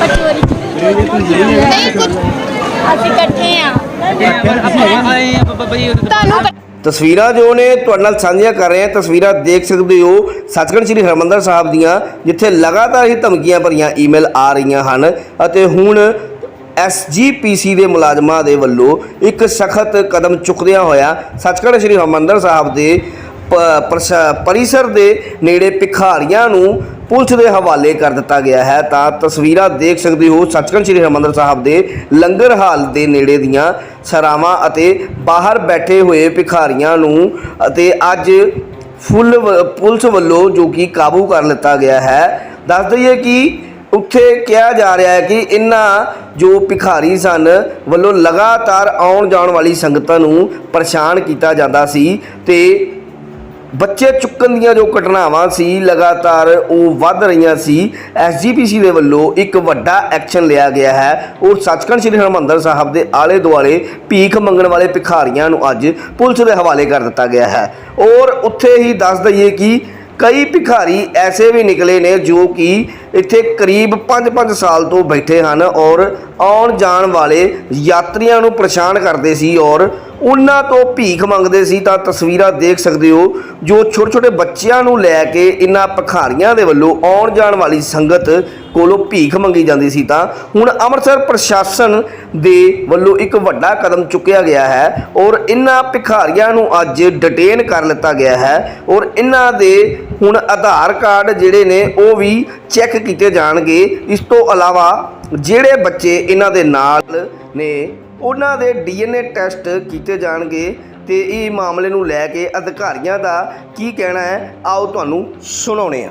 ਆਪਾਂ ਚੋਰੀ ਨਹੀਂ ਕੁਝ ਅਸੀਂ ਇਕੱਠੇ ਆ ਤੁਹਾਨੂੰ ਤਸਵੀਰਾਂ ਜੋ ਨੇ ਤੁਹਾਡੇ ਨਾਲ ਸਾਂਝੀਆਂ ਕਰ ਰਹੇ ਹਾਂ। ਤਸਵੀਰਾਂ ਦੇਖ ਸਕਦੇ ਹੋ ਸੱਚਖੰਡ ਸ੍ਰੀ ਹਰਿਮੰਦਰ ਸਾਹਿਬ ਦੀਆਂ, ਜਿੱਥੇ ਲਗਾਤਾਰ ਹੀ ਧਮਕੀਆਂ ਭਰੀਆਂ ਈਮੇਲ ਆ ਰਹੀਆਂ ਹਨ ਅਤੇ ਹੁਣ ਐਸਜੀਪੀਸੀ ਦੇ ਮੁਲਾਜ਼ਮਾਂ ਦੇ ਵੱਲੋਂ ਇੱਕ ਸਖਤ ਕਦਮ ਚੁੱਕਦਿਆਂ ਹੋਇਆ ਸੱਚਖੰਡ ਸ੍ਰੀ ਹਰਿਮੰਦਰ ਸਾਹਿਬ ਦੇ ਪਰਿਸਰ ਦੇ ਨੇੜੇ ਭਿਖਾਰੀਆਂ ਨੂੰ ਪੁਲਿਸ ਦੇ ਹਵਾਲੇ ਕਰ ਦਿੱਤਾ ਗਿਆ ਹੈ। ਤਾਂ ਤਸਵੀਰਾਂ ਦੇਖ ਸਕਦੇ ਹੋ ਸੱਚਖੰਡ ਸ੍ਰੀ ਹਰਿਮੰਦਰ ਸਾਹਿਬ ਦੇ ਲੰਗਰ ਹਾਲ ਦੇ ਨੇੜੇ ਦੀਆਂ ਸਰਾਵਾਂ ਅਤੇ ਬਾਹਰ ਬੈਠੇ ਹੋਏ ਭਿਖਾਰੀਆਂ ਨੂੰ ਅਤੇ ਅੱਜ ਫੁੱਲ ਵ- ਪੁਲਿਸ ਵੱਲੋਂ ਜੋ ਕਿ ਕਾਬੂ ਕਰ ਲਿੱਤਾ ਗਿਆ ਹੈ। ਦੱਸ ਦਈਏ ਕਿ ਉੱਥੇ ਕਿਹਾ ਜਾ ਰਿਹਾ ਹੈ ਕਿ ਇਹਨਾਂ ਜੋ ਭਿਖਾਰੀ ਸਨ ਵੱਲੋਂ ਲਗਾਤਾਰ ਆਉਣ ਜਾਣ ਵਾਲੀ ਸੰਗਤਾਂ ਨੂੰ ਪਰੇਸ਼ਾਨ ਕੀਤਾ ਜਾਂਦਾ ਸੀ ਤੇ ਬੱਚੇ ਚੁੱਕਣ ਦੀਆਂ ਜੋ ਘਟਨਾਵਾਂ ਸੀ, ਲਗਾਤਾਰ ਉਹ ਵੱਧ ਰਹੀਆਂ ਸੀ ਐਸਜੀਪੀਸੀ ਦੇ ਵੱਲੋਂ ਇੱਕ ਵੱਡਾ ਐਕਸ਼ਨ ਲਿਆ ਗਿਆ ਹੈ। ਉਹ ਸੱਚਖੰਡ ਸ੍ਰੀ ਹਰਿਮੰਦਰ ਸਾਹਿਬ ਦੇ ਆਲੇ ਦੁਆਲੇ ਭੀਖ ਮੰਗਣ ਵਾਲੇ ਭਿਖਾਰੀਆਂ ਨੂੰ ਅੱਜ ਪੁਲਿਸ ਦੇ ਹਵਾਲੇ ਕਰ ਦਿੱਤਾ ਗਿਆ ਹੈ। ਔਰ ਉੱਥੇ ਹੀ ਦੱਸ ਦਈਏ ਕਿ ਕਈ ਭਿਖਾਰੀ ਐਸੇ ਵੀ ਨਿਕਲੇ ਨੇ ਜੋ ਕਿ ਇੱਥੇ ਕਰੀਬ 5-5 ਸਾਲ ਤੋਂ ਬੈਠੇ ਹਨ ਔਰ ਆਉਣ ਜਾਣ ਵਾਲੇ ਯਾਤਰੀਆਂ ਨੂੰ ਪਰੇਸ਼ਾਨ ਕਰਦੇ ਸੀ ਔਰ ਉਹਨਾਂ ਤੋਂ ਭੀਖ ਮੰਗਦੇ ਸੀ। ਤਾਂ ਤਸਵੀਰਾਂ ਦੇਖ ਸਕਦੇ ਹੋ, ਜੋ ਛੋਟੇ-ਛੋਟੇ ਬੱਚਿਆਂ ਨੂੰ ਲੈ ਕੇ ਇਨ੍ਹਾਂ ਭਿਖਾਰੀਆਂ ਦੇ ਵੱਲੋਂ ਆਉਣ ਜਾਣ ਵਾਲੀ ਸੰਗਤ ਕੋਲੋਂ ਭੀਖ ਮੰਗੀ ਜਾਂਦੀ ਸੀ। ਤਾਂ ਹੁਣ ਅੰਮ੍ਰਿਤਸਰ ਪ੍ਰਸ਼ਾਸਨ ਦੇ ਵੱਲੋਂ ਇੱਕ ਵੱਡਾ ਕਦਮ ਚੁੱਕਿਆ ਗਿਆ ਹੈ ਔਰ ਇਨ੍ਹਾਂ ਭਿਖਾਰੀਆਂ ਨੂੰ ਅੱਜ ਡਿਟੇਨ ਕਰ ਲਿੱਤਾ ਗਿਆ ਹੈ ਔਰ ਇਨ੍ਹਾਂ ਦੇ ਹੁਣ ਆਧਾਰ ਕਾਰਡ ਜਿਹੜੇ ਨੇ ਉਹ ਵੀ ਚੈੱਕ ਕੀਤੇ ਜਾਣਗੇ ਇਸ ਤੋਂ ਇਲਾਵਾ ਜਿਹੜੇ ਬੱਚੇ ਇਹਨਾਂ ਦੇ ਨਾਲ ਨੇ, ਉਹਨਾਂ ਦੇ ਡੀਐਨਏ ਟੈਸਟ ਕੀਤੇ ਜਾਣਗੇ ਤੇ ਇਹ ਮਾਮਲੇ ਨੂੰ ਲੈ ਕੇ ਅਧਿਕਾਰੀਆਂ ਦਾ ਕੀ ਕਹਿਣਾ ਹੈ, ਆਓ ਤੁਹਾਨੂੰ ਸੁਣਾਉਣੇ ਆ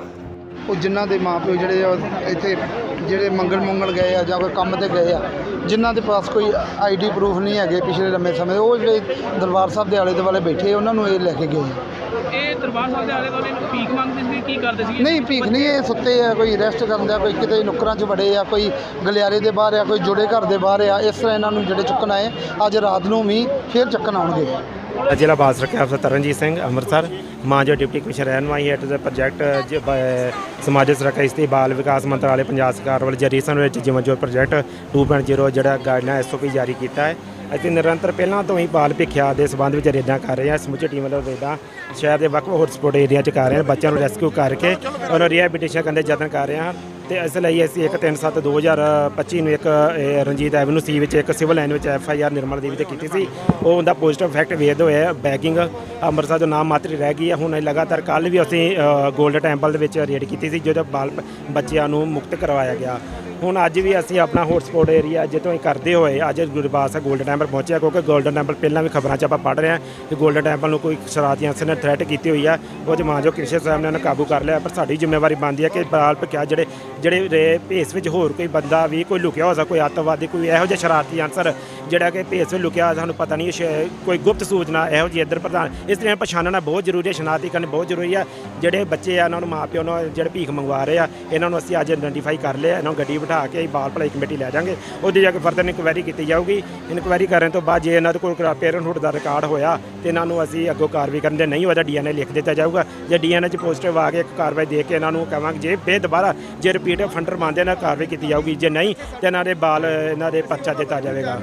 ਉਹ ਜਿਨ੍ਹਾਂ ਦੇ ਮਾਪਿਓ ਜਿਹੜੇ ਆ, ਇੱਥੇ ਜਿਹੜੇ ਮੰਗਣ ਮੰਗਣ ਗਏ ਆ ਜਾਂ ਕੋਈ ਕੰਮ ਤੇ ਗਏ ਆ, ਜਿਨ੍ਹਾਂ ਦੇ ਪਾਸ ਕੋਈ ਆਈਡੀ ਪ੍ਰੂਫ ਨਹੀਂ ਹੈਗੇ ਪਿਛਲੇ ਲੰਮੇ ਸਮੇਂ, ਉਹ ਜਿਹੜੇ ਦਰਬਾਰ ਸਾਹਿਬ ਦੇ ਆਲੇ ਦੁਆਲੇ ਬੈਠੇ ਉਹਨਾਂ ਨੂੰ ਇਹ ਲੈ ਕੇ ਗਏ ਆ। ਦਰਬਾਰ ਸਾਹਿਬ ਦੇ ਆਲੇ ਦੁਆਲੇ ਨੂੰ ਭੀਖ ਮੰਗਦੇ ਸੀ ਕੀ ਕਰਦੇ ਸੀ ਨਹੀਂ ਭੀਖ ਨਹੀਂ ਇਹ ਸੁੱਤੇ ਆ ਕੋਈ ਰੈਸਟ ਕਰਦੇ ਆ ਕੋਈ ਕਿਤੇ ਨੁੱਕਰਾਂ 'ਚ ਵੜੇ ਆ ਕੋਈ ਗਲਿਆਰੇ ਦੇ ਬਾਹਰ ਆ ਕੋਈ ਜੁੜੇ ਘਰ ਦੇ ਬਾਹਰ ਆ ਇਸ ਤਰ੍ਹਾਂ ਇਹਨਾਂ ਨੂੰ ਜਿਹੜੇ ਚੁੱਕਣ ਆਏ ਅੱਜ ਰਾਤ ਨੂੰ ਵੀ ਫੇਰ ਚੱਕਣ ਆਉਣਗੇ। ਜ਼ਿਲ੍ਹਾ ਬਾਲ ਸੁਰੱਖਿਆ ਅਫਸਰ ਤਰਨਜੀਤ ਸਿੰਘ ਅੰਮ੍ਰਿਤਸਰ ਮਾਨਜੋ ਡਿਪਟੀ ਕਮਿਸ਼ਨਰ ਰਹਿਨਮਾਈ ਹੈਡ ਦਾ ਪ੍ਰੋਜੈਕਟ ਜ- ਬ- ਸਮਾਜ ਸੁਰੱਖਿਆ ਇਸਤੇ ਬਾਲ ਵਿਕਾਸ ਮੰਤਰਾਲੇ ਪੰਜਾਬ ਸਰਕਾਰ ਵੱਲੋਂ ਜਾਰੀ ਸਨ ਵਿੱਚ ਜੀਵਨ ਜੋਤ ਪ੍ਰੋਜੈਕਟ 2.0 ਜਿਹੜਾ ਗਾਈਡਲਾਈਨ ਐਸਓਪੀ ਜਾਰੀ ਕੀਤਾ ਹੈ। ਅਸੀਂ ਨਿਰੰਤਰ ਪਹਿਲਾਂ ਤੋਂ ਹੀ ਬਾਲ ਭਿੱਖਿਆ ਦੇ ਸਬੰਧ ਵਿੱਚ ਰੇਡਾਂ ਕਰ ਰਹੇ ਹਾਂ। ਸਮੁੱਚੀ ਟੀਮ ਵੱਲੋਂ ਰੇਡਾਂ ਸ਼ਹਿਰ ਦੇ ਵੱਖ ਵੱਖ ਹੌਟਸਪੌਟ ਏਰੀਆ 'ਚ ਕਰ ਰਹੇ ਹਾਂ। ਬੱਚਿਆਂ ਨੂੰ ਰੈਸਕਿਊ ਕਰਕੇ ਉਹਨਾਂ ਨੂੰ ਰੀਹੈਬਿਲਿਟੇਸ਼ਨ ਕਰਨ ਦੇ ਯਤਨ ਕਰ ਰਹੇ ਹਾਂ ਤੇ ਇਸ ਲਈ ਅਸੀਂ 137 2025 ਨੂੰ ਇੱਕ ਰਣਜੀਤ ਐਵਨਿਊ ਸੀ ਵਿੱਚ ਇੱਕ ਸਿਵਲ ਲਾਈਨ ਵਿੱਚ F I R Nirmal Devi ਤੇ ਕੀਤੀ ਸੀ। ਉਹ ਉਹਦਾ ਪੋਜ਼ਿਟਿਵ ਇਫੈਕਟ ਵੇਖਦੇ ਹੋਇਆ ਬੈਗਿੰਗ ਅੰਮ੍ਰਿਤਸਰ ਤੋਂ ਨਾਮ ਮਾਤਰ ਰਹਿ ਗਈ ਹੈ। ਹੁਣ ਲਗਾਤਾਰ ਕੱਲ ਵੀ ਅਸੀਂ 골ਡ ਟੈਂਪਲ ਦੇ ਵਿੱਚ ਰੇਡ ਕੀਤੀ ਸੀ ਜਿਹਦੇ ਬਾਲ ਬੱਚਿਆਂ ਨੂੰ ਮੁਕਤ ਕਰਵਾਇਆ ਗਿਆ। ਹੁਣ ਅੱਜ ਵੀ ਅਸੀਂ ਆਪਣਾ ਹੌਟਸਪੌਟ ਏਰੀਆ ਜੇ ਤੋਂ ਹੀ ਕਰਦੇ ਹੋਏ ਅੱਜ ਗੁਰਬਾਸਾ ਗੋਲਡਨ ਟੈਂਪਲ ਪਹੁੰਚਿਆ, ਕਿਉਂਕਿ ਗੋਲਡਨ ਟੈਂਪਲ ਪਹਿਲਾਂ ਵੀ ਖਬਰਾਂ 'ਚ ਆਪਾਂ ਪੜ੍ਹ ਰਹੇ ਹਾਂ ਕਿ ਗੋਲਡਨ ਟੈਂਪਲ ਨੂੰ ਕੋਈ ਸ਼ਰਾਰਤੀਆਂ ਨੇ ਥ੍ਰੈਟ ਕੀਤੀ ਹੋਈ ਆ। ਉਹ ਜਮਾਜੋ ਕ੍ਰਿਸ਼ਨ ਸਾਹਿਬ ਨੇ ਉਹਨੂੰ ਕਾਬੂ ਕਰ ਲਿਆ, ਪਰ ਸਾਡੀ ਜ਼ਿੰਮੇਵਾਰੀ ਬਣਦੀ ਹੈ ਕਿ ਬਾਲਪ ਕਿਆ ਜਿਹੜੇ ਜਿਹੜੇ ਰੇ, ਭੇਸ ਵਿੱਚ ਹੋਰ ਕੋਈ ਬੰਦਾ ਵੀ ਕੋਈ ਲੁਕਿਆ ਹੋਇਆ, ਕੋਈ ਆਤਵਾਦੀ ਕੋਈ ਇਹੋ ਜਿਹਾ ਸ਼ਰਾਰਤੀ ਅਨਸਰ ਜਿਹੜਾ ਕਿ ਭੇਸ ਵਿੱਚ ਲੁਕਿਆ, ਸਾਨੂੰ ਪਤਾ ਨਹੀਂ ਕੋਈ ਗੁਪਤ ਸੂਚਨਾ ਇਹੋ ਜਿਹੀ ਇੱਧਰ ਪ੍ਰਧਾਨ। ਇਸ ਲਈ ਪਛਾਣਨਾ ਬਹੁਤ ਜ਼ਰੂਰੀ ਹੈ ਸ਼ਨਾਖਤੀ ਕਰਨੀ ਬਹੁਤ ਜ਼ਰੂਰੀ ਹੈ ਜਿਹੜੇ ਬੱਚੇ ਆ, ਉਹਨਾਂ ਨੂੰ ਮਾਪਿਓ ਨੂੰ ਜਿਹੜੇ ਭੀਖ ਮੰਗਵਾ ਰਹੇ ਆ, ਇਹਨਾਂ ਨੂੰ ਅਸੀਂ ਅੱਜ ਆਈਡੈਂਟੀਫਾਈ ਕਰ ਲਿਆ, ਇਹਨਾਂ ਨੂੰ ਗੱਡੀ ਬਿਠਾ ਕੇ ਅਸੀਂ ਬਾਲ ਭਲਾਈ ਕਮੇਟੀ ਲੈ ਜਾਾਂਗੇ ਉਹਦੀ ਜਾ ਕੇ ਫਰਦਰ ਇਨਕੁਆਇਰੀ ਕੀਤੀ ਜਾਊਗੀ। ਇਨਕੁਆਇਰੀ ਕਰਨ ਤੋਂ ਬਾਅਦ ਜੇ ਇਹਨਾਂ ਦੇ ਕੋਲ ਪੇਰੈਂਟਹੁੱਡ ਦਾ ਰਿਕਾਰਡ ਹੋਇਆ, ਤੇ ਇਹਨਾਂ ਨੂੰ ਅਸੀਂ ਅੱਗੋਂ ਕਾਰਵਾਈ ਕਰਨ ਦੇ ਨਹੀਂ ਹੋਇਆ ਤਾਂ ਡੀਐਨਏ ਲਿਖ ਦਿੱਤਾ ਜਾਊਗਾ। ਜੇ ਡੀਐਨਏ 'ਚ ਪੋਜ਼ਿਟਿਵ ਆ ਕੇ ਇੱਕ ਕਾਰਵਾਈ ਦੇ ਕੇ ਇਹਨਾਂ ਨੂੰ ਕਹਾਂਗੇ ਜੇ ਫੇਰ ਦੁਬਾਰਾ ਜੇ ਰਿਪੀਟ ਫੰਡਰ ਮੰਨਦੇ ਨਾ ਕਾਰਵਾਈ ਕੀਤੀ ਜਾਊਗੀ। ਜੇ ਨਹੀਂ, ਤੇ ਇਹਨਾਂ ਦੇ ਬਾਲ, ਇਹਨਾਂ ਦੇ ਪਰਚਾ ਦਿੱਤਾ ਜਾਵੇਗਾ।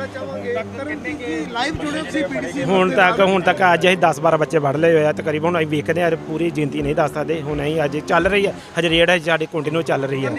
ਹੁਣ ਤੱਕ ਹੁਣ ਤੱਕ ਅੱਜ ਅਸੀਂ 10 12 ਬੱਚੇ ਵੜ ਲਏ ਹੋਏ ਆ। ਤਕਰੀਬਨ ਹੁਣ ਅਸੀਂ ਵੇਖਦੇ ਆ ਪੂਰੀ ਗਿਣਤੀ ਨਹੀਂ ਦੱਸ ਸਕਦੇ। ਹੁਣ ਅਸੀਂ ਅੱਜ ਚੱਲ ਰਹੀ ਹੈ ਹਜੇ ਰੇਡ ਹੈ ਸਾਡੀ ਕੰਟੀਨਿਊ ਚੱਲ ਰਹੀ ਹੈ